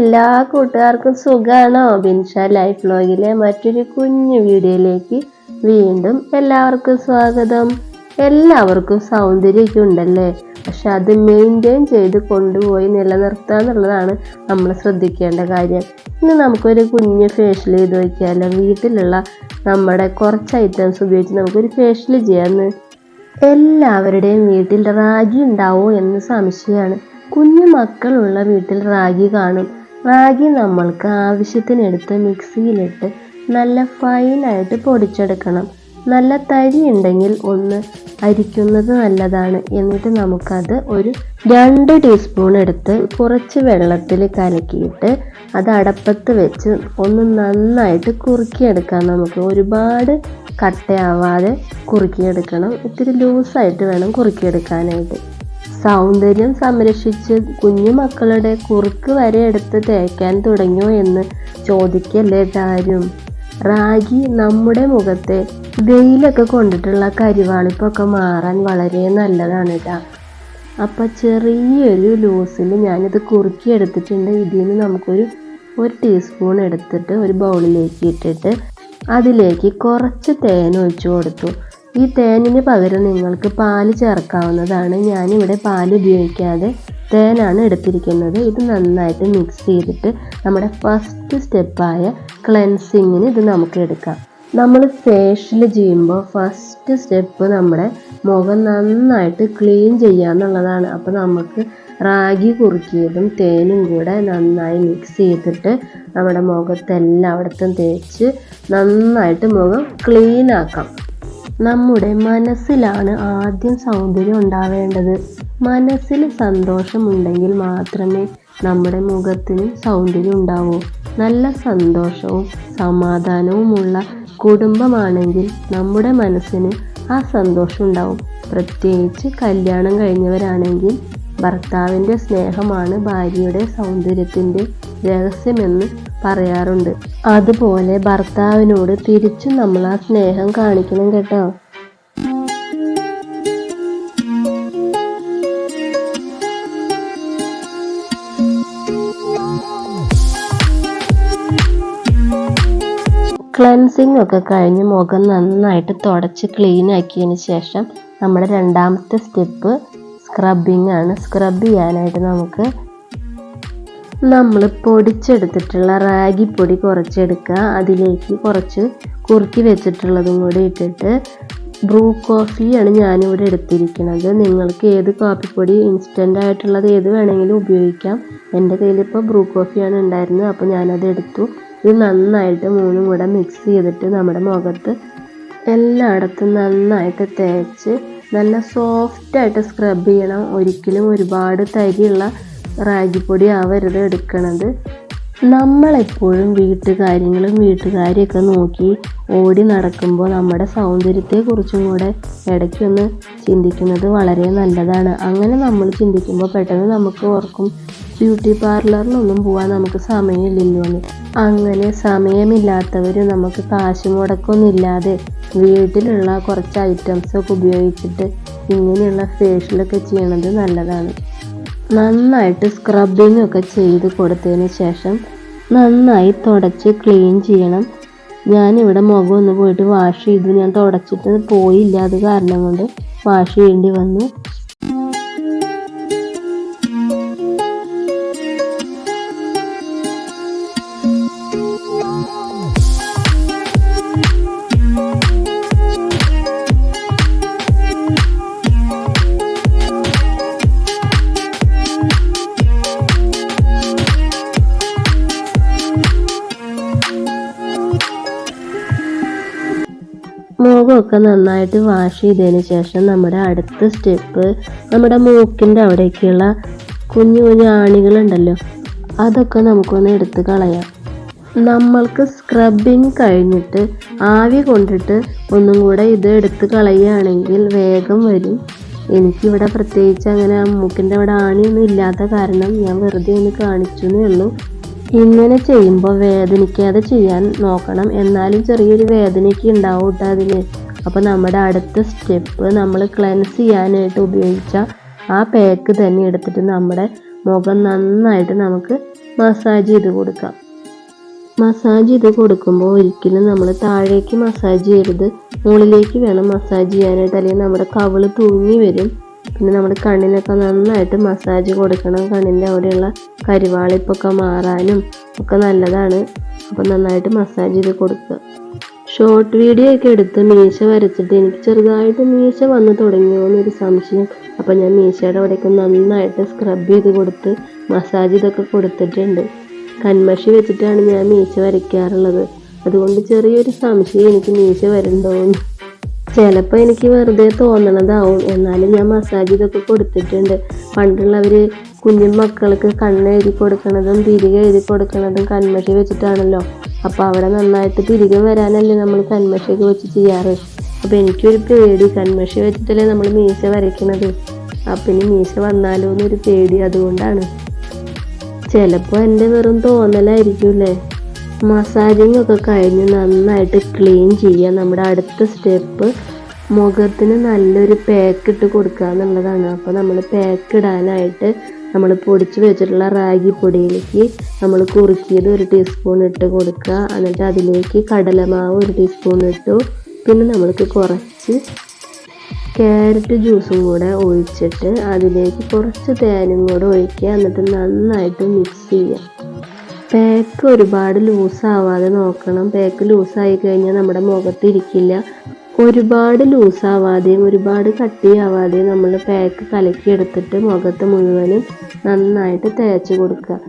എല്ലാ കൂട്ടുകാർക്കും സുഖാണോ? ബിൻഷ ലൈഫ് വ്ലോഗിലെ മറ്റൊരു കുഞ്ഞു വീഡിയോയിലേക്ക് വീണ്ടും എല്ലാവർക്കും സ്വാഗതം. എല്ലാവർക്കും സൗന്ദര്യമൊക്കെ ഉണ്ടല്ലേ പക്ഷെ അത് മെയിന്റെയിൻ ചെയ്ത് കൊണ്ടുപോയി നിലനിർത്തുക എന്നുള്ളതാണ് നമ്മൾ ശ്രദ്ധിക്കേണ്ട കാര്യം. ഇന്ന് നമുക്കൊരു കുഞ്ഞ് ഫേഷ്യൽ ചെയ്ത് നോക്കിയാലോ? വീട്ടിലുള്ള നമ്മുടെ കുറച്ച് ഐറ്റംസ് ഉപയോഗിച്ച് നമുക്കൊരു ഫേഷ്യൽ ചെയ്യാമെന്ന് എല്ലാവരുടെയും വീട്ടിൽ റാഗി ഉണ്ടാവോ എന്ന് സംശയമാണ്. കുഞ്ഞു മക്കളുള്ള വീട്ടിൽ റാഗി കാണും. റാഗി നമ്മൾക്ക് ആവശ്യത്തിനെടുത്ത് മിക്സിയിലിട്ട് നല്ല ഫൈനായിട്ട് പൊടിച്ചെടുക്കണം. നല്ല തരി ഉണ്ടെങ്കിൽ ഒന്ന് അരിക്കുന്നത് നല്ലതാണ്. എന്നിട്ട് നമുക്കത് ഒരു രണ്ട് ടീസ്പൂൺ എടുത്ത് കുറച്ച് വെള്ളത്തിൽ കലക്കിയിട്ട് അത് അടപ്പത്ത് വെച്ച് ഒന്ന് നന്നായിട്ട് കുറുക്കിയെടുക്കാം നമുക്ക്. ഒരുപാട് കട്ടയാവാതെ കുറുക്കിയെടുക്കണം. ഇത്തിരി ലൂസായിട്ട് വേണം കുറുക്കിയെടുക്കാനായിട്ട്. സൗന്ദര്യം സംരക്ഷിച്ച് കുഞ്ഞു മക്കളുടെ കുറുക്ക് വരെ എടുത്ത് തേക്കാൻ തുടങ്ങിയോ എന്ന് ചോദിക്കല്ലേ ആരും റാഗി നമ്മുടെ മുഖത്തെ വെയിലൊക്കെ കൊണ്ടിട്ടുള്ള കരിവാളിപ്പൊക്കെ മാറാൻ വളരെ നല്ലതാണ് കേട്ടോ അപ്പം ചെറിയൊരു ലൂസിൽ ഞാനിത് കുറുക്കി എടുത്തിട്ടുണ്ട്. ഇതിൽ നിന്ന് നമുക്കൊരു ഒരു ടീസ്പൂൺ എടുത്തിട്ട് ഒരു ബൗളിലേക്ക് ഇട്ടിട്ട് അതിലേക്ക് കുറച്ച് തേൻ ഒഴിച്ചു കൊടുത്തു. ഈ തേനിന് പകരം നിങ്ങൾക്ക് പാൽ ചേർക്കാവുന്നതാണ്. ഞാനിവിടെ പാൽ ഉപയോഗിക്കാതെ തേനാണ് എടുത്തിരിക്കുന്നത്. ഇത് നന്നായിട്ട് മിക്സ് ചെയ്തിട്ട് നമ്മുടെ ഫസ്റ്റ് സ്റ്റെപ്പായ ക്ലെൻസിങ്ങിന് ഇത് നമുക്ക് എടുക്കാം. നമ്മൾ ഫേഷ്യൽ ചെയ്യുമ്പോൾ ഫസ്റ്റ് സ്റ്റെപ്പ് നമ്മുടെ മുഖം നന്നായിട്ട് ക്ലീൻ ചെയ്യുക എന്നുള്ളതാണ്. അപ്പോൾ നമുക്ക് റാഗി കുറുക്കിയതും തേനും കൂടെ നന്നായി മിക്സ് ചെയ്തിട്ട് നമ്മുടെ മുഖത്തെല്ലാം മുഖത്തെല്ലായിടത്തും തേച്ച് നന്നായിട്ട് മുഖം ക്ലീൻ ആക്കാം. നമ്മുടെ മനസ്സിലാണ് ആദ്യം സൗന്ദര്യം ഉണ്ടാവേണ്ടത്. മനസ്സിൽ സന്തോഷമുണ്ടെങ്കിൽ മാത്രമേ നമ്മുടെ മുഖത്തിന് സൗന്ദര്യം ഉണ്ടാവൂ. നല്ല സന്തോഷവും സമാധാനവുമുള്ള കുടുംബമാണെങ്കിൽ നമ്മുടെ മനസ്സിന് ആ സന്തോഷം ഉണ്ടാവും. പ്രത്യേകിച്ച് കല്യാണം കഴിഞ്ഞവരാണെങ്കിൽ ഭർത്താവിന്റെ സ്നേഹമാണ് ഭാര്യയുടെ സൗന്ദര്യത്തിന്റെ രഹസ്യമെന്ന് പറയാറുണ്ട്. അതുപോലെ ഭർത്താവിനോട് തിരിച്ചും നമ്മൾ ആ സ്നേഹം കാണിക്കണം കേട്ടോ. ക്ലൻസിങ് ഒക്കെ കഴിഞ്ഞ് മുഖം നന്നായിട്ട് തുടച്ച് ക്ലീൻ ആക്കിയതിന് ശേഷം നമ്മുടെ രണ്ടാമത്തെ സ്റ്റെപ്പ് സ്ക്രബിങ് ആണ്. സ്ക്രബ് ചെയ്യാനായിട്ട് നമുക്ക് നമ്മൾ പൊടിച്ചെടുത്തിട്ടുള്ള റാഗി പൊടി കുറച്ചെടുക്കുക. അതിലേക്ക് കുറച്ച് കുറുക്കി വെച്ചിട്ടുള്ളതും കൂടി ഇട്ടിട്ട് ബ്രൂ കോഫിയാണ് ഞാനിവിടെ എടുത്തിരിക്കുന്നത്. നിങ്ങൾക്ക് ഏത് കാപ്പിപ്പൊടി ഇൻസ്റ്റന്റ് ആയിട്ടുള്ളത് ഏത് വേണമെങ്കിലും ഉപയോഗിക്കാം. എന്റെ കയ്യിലിപ്പോൾ ബ്രൂ കോഫിയാണ് ഉണ്ടായിരുന്നത്. അപ്പോൾ ഞാനത് എടുത്തു. ഇത് നന്നായിട്ട് മൂന്നും കൂടെ മിക്സ് ചെയ്തിട്ട് നമ്മുടെ മുഖത്ത് എല്ലായിടത്തും നന്നായിട്ട് തേച്ച് നല്ല സോഫ്റ്റായിട്ട് സ്ക്രബ് ചെയ്യണം. ഒരിക്കലും ഒരുപാട് തരിയുള്ള റാഗിപ്പൊടി ആവരുത് എടുക്കണത്. നമ്മളെപ്പോഴും വീട്ടുകാര്യങ്ങളും വീട്ടുകാരെയൊക്കെ നോക്കി ഓടി നടക്കുമ്പോൾ നമ്മുടെ സൗന്ദര്യത്തെക്കുറിച്ചും കൂടെ ഇടയ്ക്കൊന്ന് ചിന്തിക്കുന്നത് വളരെ നല്ലതാണ്. അങ്ങനെ നമ്മൾ ചിന്തിക്കുമ്പോൾ പെട്ടെന്ന് നമുക്ക് ഓർക്കും ബ്യൂട്ടി പാർലറിലൊന്നും പോകാൻ നമുക്ക് സമയമില്ലല്ലോ എന്ന്. അങ്ങനെ സമയമില്ലാത്തവർ നമുക്ക് കാശ് മുടക്കൊന്നുമില്ലാതെ വീട്ടിലുള്ള കുറച്ച് ഐറ്റംസൊക്കെ ഉപയോഗിച്ചിട്ട് ഇങ്ങനെയുള്ള ഫേഷ്യലൊക്കെ ചെയ്യണത് നല്ലതാണ്. നന്നായിട്ട് സ്ക്രബിങ് ഒക്കെ ചെയ്ത് കൊടുത്തതിന് ശേഷം നന്നായി തുടച്ച് ക്ലീൻ ചെയ്യണം. ഞാനിവിടെ മുഖം ഒന്ന് പോയിട്ട് വാഷ് ചെയ്തു. ഞാൻ തുടച്ചിട്ട് പോയില്ല. അത് കാരണം കൊണ്ട് വാഷ് ചെയ്യേണ്ടി വന്നു. മുഖമൊക്കെ നന്നായിട്ട് വാഷ് ചെയ്തതിന് ശേഷം നമ്മുടെ അടുത്ത സ്റ്റെപ്പ് നമ്മുടെ മൂക്കിന്റെ അവിടേക്കുള്ള കുഞ്ഞു കുഞ്ഞു ആണികളുണ്ടല്ലോ അതൊക്കെ നമുക്കൊന്ന് എടുത്ത് കളയാം. നമ്മൾക്ക് സ്ക്രബിങ് കഴിഞ്ഞിട്ട് ആവി കൊണ്ടിട്ട് ഒന്നും കൂടെ ഇത് എടുത്ത് കളയുകയാണെങ്കിൽ വേഗം വരും. എനിക്കിവിടെ പ്രത്യേകിച്ച് അങ്ങനെ മൂക്കിന്റെ അവിടെ ആണിയൊന്നും ഇല്ലാത്ത കാരണം ഞാൻ വെറുതെ ഒന്ന് കാണിച്ചു എന്നേ ഉള്ളൂ. ഇങ്ങനെ ചെയ്യുമ്പോൾ വേദനിക്കാതെ ചെയ്യാൻ നോക്കണം. എന്നാലും ചെറിയൊരു വേദനയ്ക്ക് ഉണ്ടാവും കേട്ടോ അതിന് അപ്പോൾ നമ്മുടെ അടുത്ത സ്റ്റെപ്പ് നമ്മൾ ക്ലെൻസ് ചെയ്യാനായിട്ട് ഉപയോഗിച്ച ആ പാക്ക് തന്നെ എടുത്തിട്ട് നമ്മുടെ മുഖം നന്നായിട്ട് നമുക്ക് മസാജ് ചെയ്ത് കൊടുക്കാം. മസാജ് ചെയ്ത് കൊടുക്കുമ്പോൾ ഒരിക്കലും നമ്മൾ താഴേക്ക് മസാജ് ചെയ്യരുത്. മുകളിലേക്ക് വേണം മസാജ് ചെയ്യാനായിട്ട്. അല്ലെങ്കിൽ നമ്മുടെ കവിൾ തൂങ്ങി വരും. പിന്നെ നമ്മുടെ കണ്ണിനൊക്കെ നന്നായിട്ട് മസാജ് കൊടുക്കണം. കണ്ണിന്റെ അവിടെയുള്ള കരിവാളിപ്പൊക്കെ മാറാനും ഒക്കെ നല്ലതാണ്. അപ്പോൾ നന്നായിട്ട് മസാജ് ചെയ്ത് കൊടുക്കുക. ഷോർട്ട് വീഡിയോ ഒക്കെ എടുത്ത് മീശ വരച്ചിട്ട് എനിക്ക് ചെറുതായിട്ട് മീശ വന്നു തുടങ്ങിയോ എന്നൊരു സംശയം. അപ്പം ഞാൻ മീശയുടെ അവിടെയൊക്കെ നന്നായിട്ട് സ്ക്രബ് ചെയ്ത് കൊടുത്ത് മസാജ് ഇതൊക്കെ കൊടുത്തിട്ടുണ്ട്. കൺമഷി വെച്ചിട്ടാണ് ഞാൻ മീശ വരയ്ക്കാറുള്ളത്. അതുകൊണ്ട് ചെറിയൊരു സംശയം എനിക്ക് മീശ വരണ്ടോന്ന്. ചിലപ്പോൾ എനിക്ക് വെറുതെ തോന്നണതാവും. എന്നാലും ഞാൻ മസാജ് ഇതൊക്കെ കൊടുത്തിട്ടുണ്ട്. പണ്ടുള്ളവർ കുഞ്ഞു മക്കൾക്ക് കണ്ണ് എഴുതി കൊടുക്കണതും തിരികെ എഴുതി കൊടുക്കണതും കൺമഷി വെച്ചിട്ടാണല്ലോ. അപ്പോൾ അവിടെ നന്നായിട്ട് തിരികെ വരാനല്ലേ നമ്മൾ കൺമഷിയൊക്കെ വെച്ച് ചെയ്യാറ്. അപ്പോൾ എനിക്കൊരു പേടി. കൺമഷി വെച്ചിട്ടല്ലേ നമ്മൾ മീശ വരയ്ക്കണത്. അപ്പം ഇനി മീശ വന്നാലോ എന്നൊരു പേടി അതുകൊണ്ടാണ്. ചിലപ്പോൾ എന്റെ വെറും തോന്നലായിരിക്കുമല്ലേ മസാജിങ് ഒക്കെ കഴിഞ്ഞ് നന്നായിട്ട് ക്ലീൻ ചെയ്യുക. നമ്മുടെ അടുത്ത സ്റ്റെപ്പ് മുഖത്തിന് നല്ലൊരു പാക്ക് ഇട്ട് കൊടുക്കുക എന്നുള്ളതാണ്. അപ്പോൾ നമ്മൾ പാക്ക് ഇടാനായിട്ട് നമ്മൾ പൊടിച്ച് വെച്ചിട്ടുള്ള റാഗി പൊടിയിലേക്ക് നമ്മൾ കുറുക്കിയത് ഒരു ടീസ്പൂൺ ഇട്ട് കൊടുക്കുക. എന്നിട്ട് അതിലേക്ക് കടലമാവ് ഒരു ടീസ്പൂൺ ഇട്ടു. പിന്നെ നമ്മൾക്ക് കുറച്ച് ക്യാരറ്റ് ജ്യൂസും കൂടെ ഒഴിച്ചിട്ട് അതിലേക്ക് കുറച്ച് തേനും കൂടെ ഒഴിക്കുക. എന്നിട്ട് നന്നായിട്ട് മിക്സ് ചെയ്യുക. പാക്ക് ഒരുപാട് ലൂസാവാതെ നോക്കണം. പാക്ക് ലൂസായി കഴിഞ്ഞാൽ നമ്മുടെ മുഖത്ത് ഇരിക്കില്ല. ഒരുപാട് ലൂസാവാതെയും ഒരുപാട് കട്ടിയാവാതെയും നമ്മൾ പാക്ക് കലക്കിയെടുത്തിട്ട് മുഖത്ത് മുഴുവനും നന്നായിട്ട് തേച്ച് കൊടുക്കുക.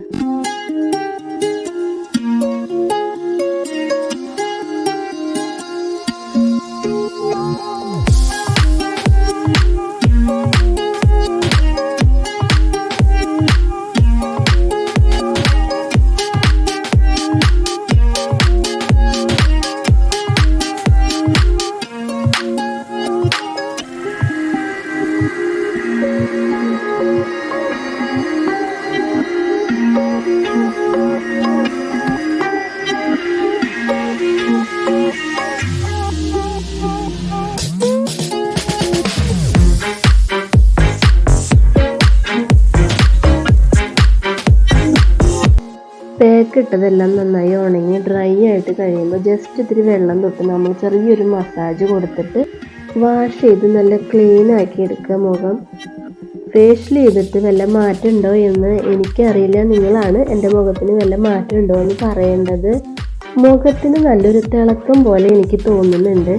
പാക്ക് ഇട്ടതെല്ലാം നന്നായി ഉണങ്ങി ഡ്രൈ ആയിട്ട് കഴിയുമ്പോൾ ജസ്റ്റ് ഇത്തിരി വെള്ളം തൊട്ട് നമ്മൾ ചെറിയൊരു മസാജ് കൊടുത്തിട്ട് വാഷ് ചെയ്ത് നല്ല ക്ലീൻ ആക്കി എടുക്കുക മുഖം. ഫേഷ്യൽ ചെയ്തിട്ട് വല്ല മാറ്റം ഉണ്ടോ എന്ന് എനിക്കറിയില്ല. നിങ്ങളാണ് എന്റെ മുഖത്തിന് വല്ല മാറ്റം ഉണ്ടോ എന്ന് പറയേണ്ടത്. മുഖത്തിന് നല്ലൊരു തിളക്കം പോലെ എനിക്ക് തോന്നുന്നുണ്ട്.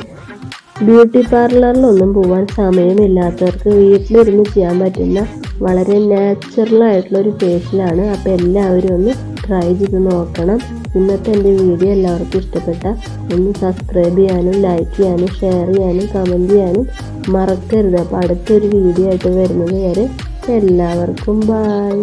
ബ്യൂട്ടി പാർലറിലൊന്നും പോകാൻ സമയമില്ലാത്തവർക്ക് വീട്ടിലിരുന്ന് ചെയ്യാൻ പറ്റുന്ന വളരെ നാച്ചുറൽ ആയിട്ടുള്ള ഒരു ഫേഷ്യലാണ് അപ്പോൾ എല്ലാവരും ഒന്ന് ട്രൈ ചെയ്ത് നോക്കണം. ഇന്നത്തെ എന്റെ വീഡിയോ എല്ലാവർക്കും ഇഷ്ടപ്പെട്ട ഒന്ന് സബ്സ്ക്രൈബ് ചെയ്യാനും ലൈക്ക് ചെയ്യാനും ഷെയർ ചെയ്യാനും കമന്റ് ചെയ്യാനും മറക്കരുത്. അപ്പോൾ അടുത്തൊരു വീഡിയോ ആയിട്ട് വരുന്നത് വരെ എല്ലാവർക്കും ബായ്